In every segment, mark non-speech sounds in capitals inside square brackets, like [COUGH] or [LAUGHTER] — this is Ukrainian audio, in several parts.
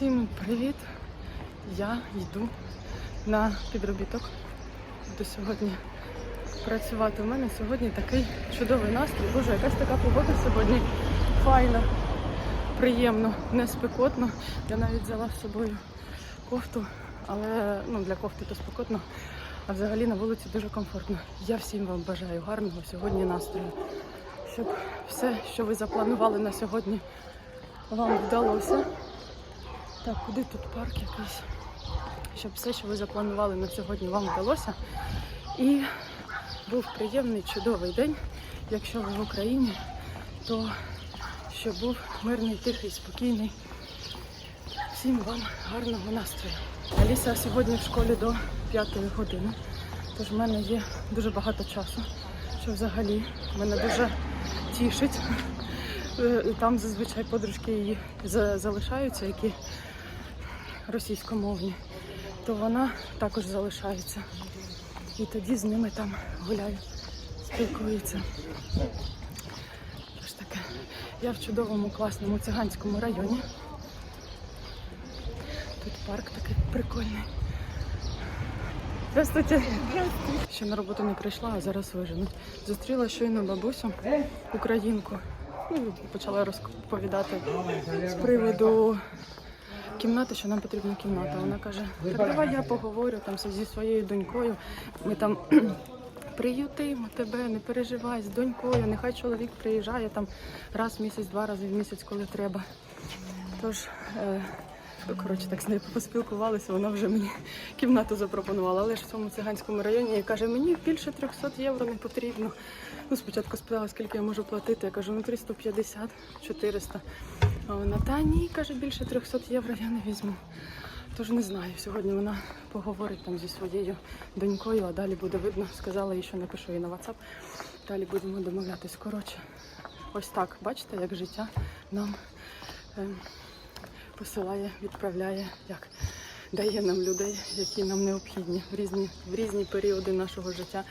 Всім привіт! Я йду на підробіток. Буду сьогодні працювати. У мене сьогодні такий чудовий настрій. Боже, якась така погода сьогодні файна, приємно, не спекотно. Я навіть взяла з собою кофту, але ну, для кофти то спекотно, а взагалі на вулиці дуже комфортно. Я всім вам бажаю гарного сьогодні настрою, щоб все, що ви запланували на сьогодні, вам вдалося. Так, куди тут парк якийсь? Щоб все, що ви запланували на сьогодні, вам вдалося. І був приємний, чудовий день. Якщо ви в Україні, то щоб був мирний, тихий, спокійний. Всім вам гарного настрою. Аліса сьогодні в школі до 5 години, тож в мене є дуже багато часу, що взагалі мене дуже тішить. Е, Там зазвичай подружки її залишаються, які російськомовні, то вона також залишається. І тоді з ними там гуляю, спілкуються. Тож таке. Я в чудовому класному циганському районі. Тут парк такий прикольний. Здравствуйте. Ще на роботу не прийшла, а зараз виженуть. Зустріла щойно бабусю, українку. Почала розповідати з приводу кімнати, що нам потрібна кімната. Вона каже, давай я поговорю там зі своєю донькою. Ми там [CLEARS THROAT] приютимо тебе, не переживай з донькою, нехай чоловік приїжджає там раз в місяць, два рази в місяць, коли треба. Тож, е, коротше, так з нею поспілкувалися, вона вже мені кімнату запропонувала. Але ж в цьому циганському районі і каже, мені більше 300 євро не потрібно. Ну, спочатку спитала, скільки я можу платити. Я кажу, ну 350, 400. А вона, та ні, каже, більше 300 євро я не візьму. Тож не знаю. Сьогодні вона поговорить там зі своєю донькою, а далі буде видно. Сказала їй, що напишу їй на WhatsApp. Далі будемо домовлятись. Коротше, ось так. Бачите, як життя нам ем, посилає, відправляє, як дає нам людей, які нам необхідні в різні, в різні періоди нашого життя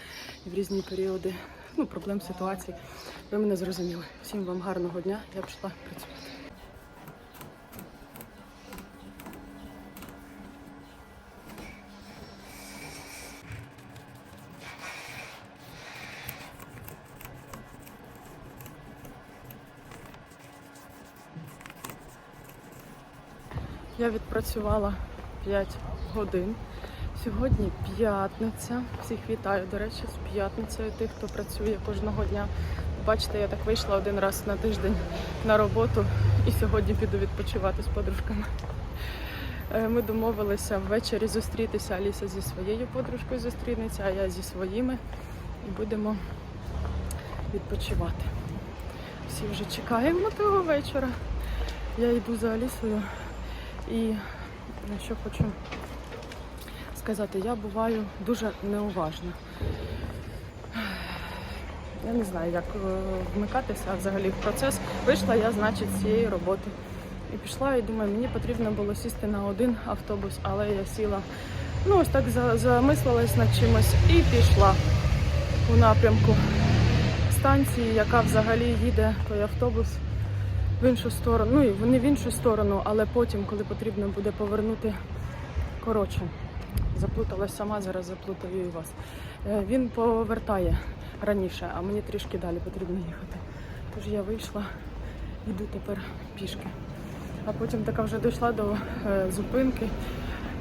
і в різні періоди ну, проблем, ситуацій. Ви мене зрозуміли. Всім вам гарного дня. Я пішла працювати. Я відпрацювала 5 годин. Сьогодні п'ятниця. Всіх вітаю, до речі, з п'ятницею тих, хто працює кожного дня. Бачите, я так вийшла один раз на тиждень на роботу і сьогодні піду відпочивати з подружками. Е, Ми домовилися ввечері зустрітися. Аліса зі своєю подружкою зустрінеться, а я зі своїми. І будемо відпочивати. Всі вже чекаємо того вечора. Я йду за Алісою і що хочу сказати, я буваю дуже неуважна. Я не знаю, як е, вмикатися взагалі в процес. Вийшла я, значить, з цієї роботи. І пішла, і думаю, мені потрібно було сісти на один автобус, але я сіла, ну ось так за- замислилась над чимось і пішла у напрямку станції, яка взагалі їде той автобус в іншу сторону. Ну і не в іншу сторону, але потім, коли потрібно буде повернути, коротше, заплуталась сама, зараз заплутаю і вас. Е, Він повертає раніше, а мені трішки далі потрібно їхати. Тож я вийшла, йду тепер пішки. А потім така вже дійшла до е, зупинки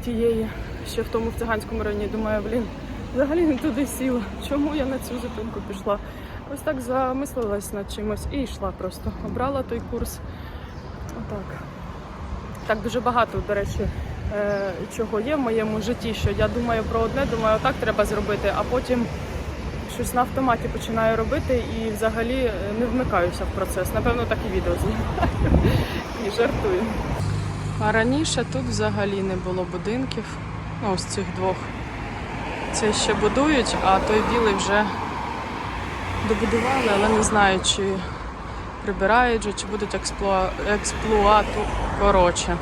тієї, ще в тому в циганському районі. Думаю, блін, взагалі не туди сіла. Чому я на цю зупинку пішла? Ось так замислилась над чимось і йшла просто. Обрала той курс. Отак. Так дуже багато, до речі, е, чого є в моєму житті, що я думаю про одне, думаю, отак треба зробити, а потім щось на автоматі починаю робити і взагалі е, не вмикаюся в процес. Напевно, так і відео знімаю. [LAUGHS] І жартую. А раніше тут взагалі не було будинків. Ну, ось цих двох. Це ще будують, а той білий вже добудували, але не знаю, чи прибирають же, чи будуть експлуа... експлуату. Коротше.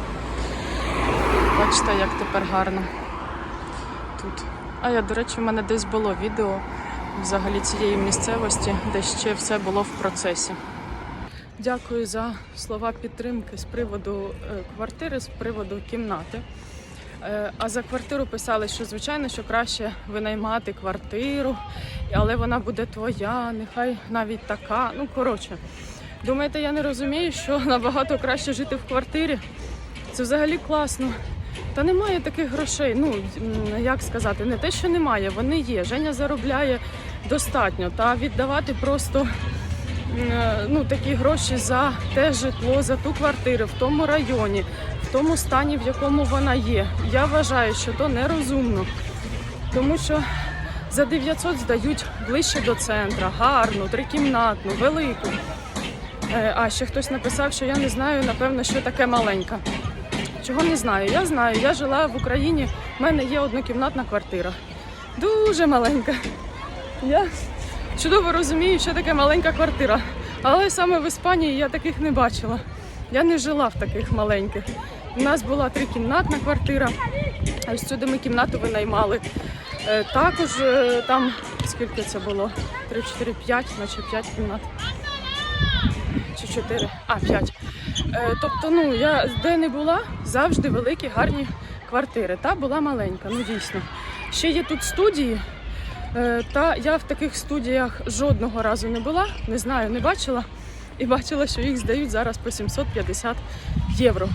Бачите, як тепер гарно тут. А я, до речі, в мене десь було відео взагалі цієї місцевості, де ще все було в процесі. Дякую за слова підтримки з приводу е, квартири, з приводу кімнати. Е, А за квартиру писали, що звичайно, що краще винаймати квартиру, але вона буде твоя, нехай навіть така. Ну коротше, думаєте, я не розумію, що [LAUGHS] набагато краще жити в квартирі. Це взагалі класно. Та немає таких грошей. Ну як сказати, не те, що немає, вони є. Женя заробляє достатньо. Та віддавати просто е, ну, такі гроші за те житло, за ту квартиру в тому районі, в тому стані, в якому вона є. Я вважаю, що то нерозумно. Тому що за 900 здають ближче до центра, гарну, трикімнатну, велику. Е, А ще хтось написав, що я не знаю, напевно, що таке маленька. Чого не знаю? Я знаю. Я жила в Україні. в мене є однокімнатна квартира. Дуже маленька. Я чудово розумію, що таке маленька квартира. Але саме в Іспанії я таких не бачила. Я не жила в таких маленьких. У нас була трикімнатна квартира. А сюди ми кімнату винаймали. Е, Також е, там скільки це було? 3, 4, 5, наче 5 кімнат. Чи 4, а 5. Е, Тобто, ну я де не була, завжди великі, гарні квартири. Та була маленька, ну дійсно. Ще є тут студії. Та я в таких студіях жодного разу не була, не знаю, не бачила. І бачила, що їх здають зараз по 750 євро.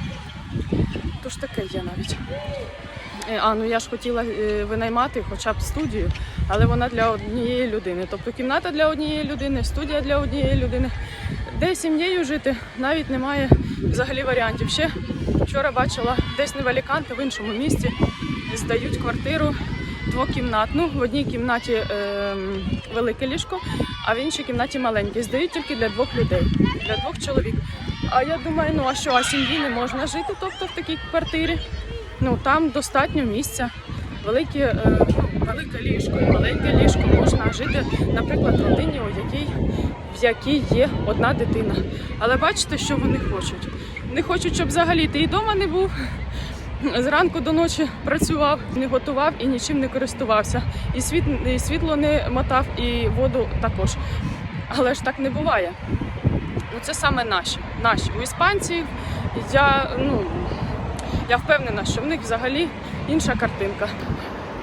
Тож таке є навіть. Е, А ну я ж хотіла е, винаймати хоча б студію, але вона для однієї людини. Тобто кімната для однієї людини, студія для однієї людини. Де сім'єю жити навіть немає взагалі варіантів. Ще вчора бачила десь не в Аліканте, в іншому місті здають квартиру двокімнатну. В одній кімнаті ем, велике ліжко, а в іншій кімнаті маленьке. Здають тільки для двох людей, для двох чоловік. А я думаю, ну а що, а сім'ї не можна жити, тобто в такій квартирі. Ну там достатньо місця. Велике, е, велике ліжко маленьке ліжко можна жити, наприклад, родині, у якій, в якій є одна дитина. Але бачите, що вони хочуть. Не хочуть, щоб взагалі ти і вдома не був. Зранку до ночі працював, не готував і нічим не користувався. І, світ, і світло не мотав, і воду також. Але ж так не буває. Ну, це саме наші. Наші. У іспанців я, ну, я впевнена, що в них взагалі інша картинка.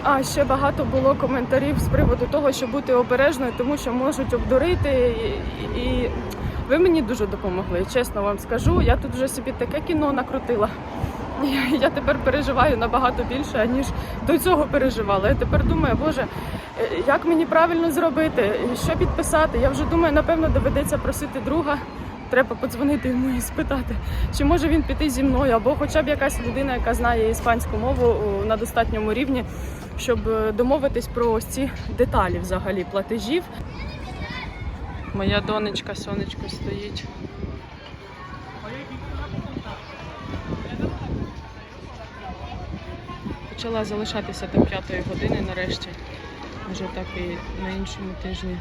А ще багато було коментарів з приводу того, що бути обережною, тому що можуть обдурити. І, і ви мені дуже допомогли, чесно вам скажу. Я тут вже собі таке кіно накрутила. Я, тепер переживаю набагато більше, ніж до цього переживала. Я тепер думаю, боже, як мені правильно зробити, що підписати. Я вже думаю, напевно, доведеться просити друга. Треба подзвонити йому і спитати, чи може він піти зі мною, або хоча б якась людина, яка знає іспанську мову на достатньому рівні, щоб е, домовитись про ось ці деталі взагалі платежів. Моя донечка сонечко стоїть. Почала залишатися до п'ятої години нарешті. Вже так і на іншому тижні,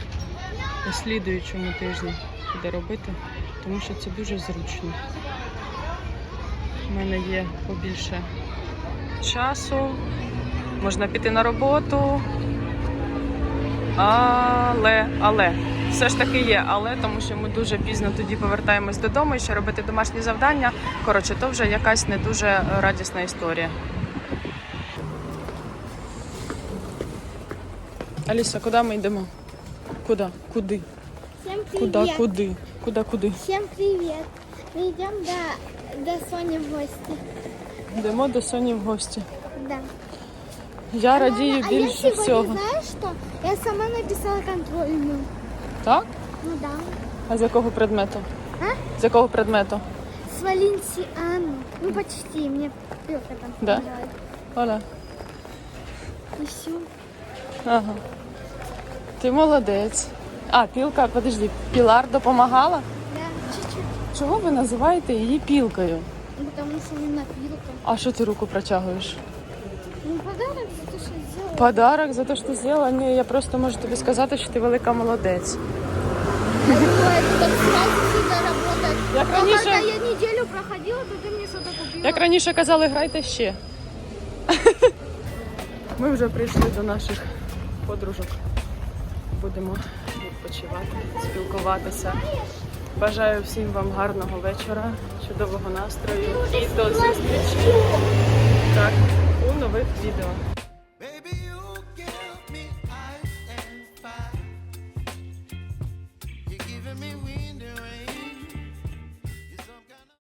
на слідуючому тижні буде робити, тому що це дуже зручно. У мене є побільше часу, можна піти на роботу. Але, але, все ж таки є, але тому що ми дуже пізно тоді повертаємось додому і ще робити домашні завдання. Коротше, то вже якась не дуже радісна історія. Аліса, куди ми йдемо? Куди? Куди? Всем привет! куди? Куди, куди? Всем привет! Мы идем до, до Сони в гости. Йдемо до Соні в гості. Да. Я радію а я більше сегодня, всього. знаешь что? Я сама написала контрольную. Так? Ну да. А з якого предмету? А? З якого предмету? С Валенсиану. Ну почти. Мне Петр там Да? помогает. Оля. И все. Ага. Ти молодець. А, пілка, подожди, Пілар допомагала? Да, чуть-чуть. Чого ви називаєте її пілкою? Ну, Потому что напилка. А що ти руку протягуєш? Ну подарок за то, что сделала. Подарок за те, що ти зробила? Ні, я просто можу тобі сказати, що ти велика молодець. А так сразу работает. А когда я неделю проходила, то ты мне что-то купила. як раніше казали, грайте ще. [LAUGHS] Ми вже прийшли до наших подружок. Будемо відпочивати, спілкуватися. Бажаю всім вам гарного вечора, чудового настрою і до зустрічі так, у нових відео.